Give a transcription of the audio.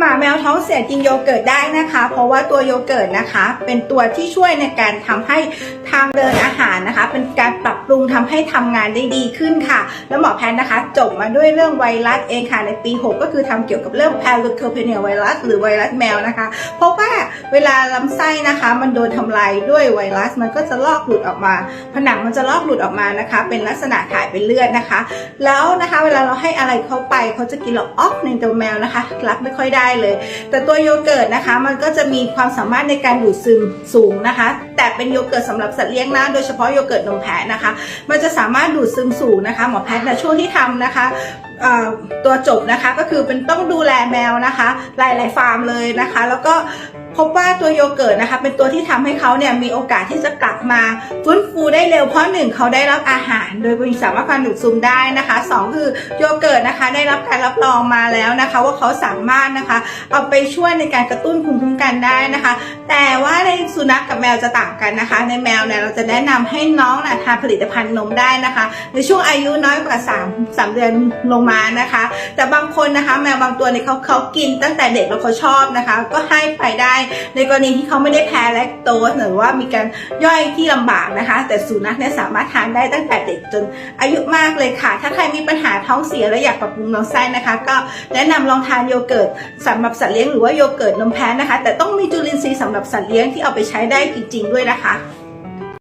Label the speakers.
Speaker 1: หมาแมวท้องเสียกินโยเกิร์ตได้นะคะ เพราะว่าตัวโยเกิร์ตนะคะ เป็นตัวที่ช่วยในการทำให้ทางเดินอาหารนะคะ เป็นการปรับปรุงทำให้ทำงานได้ดีขึ้นค่ะ แล้วหมอแพทย์นะคะ จบมาด้วยเรื่องไวรัสเองค่ะในปี 6 ก็คือทำเกี่ยวกับเรื่อง p a r a c o p e n i a ไวรัสหรือไวรัสแมวนะคะ เพราะว่าเวลาลำไส้นะคะ มันโดนทำลายด้วยไวรัสมันก็จะลอกหลุดออกมา ผนังมันจะลอกหลุดออกมานะคะ เป็นลักษณะถ่ายเป็นเลือดนะคะ แล้วนะคะ เวลาเราให้อะไรเขาไปเขาจะกินเราออกในตัวแมวนะคะ รับไม่ค่อยได้เลย แต่ตัวโยเกิร์ตนะคะ มันก็จะมีความสามารถในการดูดซึมสูงนะคะ แต่เป็นโยเกิร์ตสำหรับสัตว์เลี้ยงนะ โดยเฉพาะโยเกิร์ตนมแพะนะคะ มันจะสามารถดูดซึมสูงนะคะ หมอแพทย์ในะช่วงที่ทำนะคะ ตัวจบนะคะก็คือเป็นต้องดูแลแมวนะคะหลายๆฟาร์มเลยนะคะ แล้วก็พบว่าตัวโยเกิร์ตนะคะ เป็นตัวที่ทำให้เขาเนี่ยมีโอกาสที่จะกลับมาฟื้นฟูได้เร็วเพราะหนึ่งเขาได้รับอาหาร โดยมีสามารถการดูดซึมได้นะคะสองคือโยเกิร์ตนะคะได้รับการรับรองมาแล้วนะคะ ว่าเขาสามารถนะคะเอาไปช่วยในการกระตุ้นภูมิคุ้มกันได้นะคะ แต่ว่าในสุนัขกับแมวจะต่างกันนะคะ ในแมวเนี่ยเราจะแนะนำให้น้องนะทานผลิตภัณฑ์นมได้นะคะ ในช่วงอายุน้อยกว่า3 3เดือนลงมานะคะ แต่บางคนนะคะ แมวบางตัวเนี่ยเขาเขากินตั้งแต่เด็กแล้วเขาชอบนะคะ ก็ให้ไปได้ในกรณีที่เขาไม่ได้แพ้แลคโตสหรือว่ามีการย่อยที่ลำบากนะคะ แต่สุนัขเนี่ยสามารถทานได้ตั้งแต่เด็กจนอายุมากเลยค่ะ ถ้าใครมีปัญหาท้องเสียและอยากปรับปรุงลำไส้นะคะ ก็แนะนำลองทานโยเกิร์ตสำหรับสัตว์เลี้ยงหรือว่าโยเกิร์ตนมแพ้นะคะ แต่ต้องมีจุลินทรีย์สำหรับสัตว์เลี้ยงที่เอาไปใช้ได้จริงๆด้วยนะคะ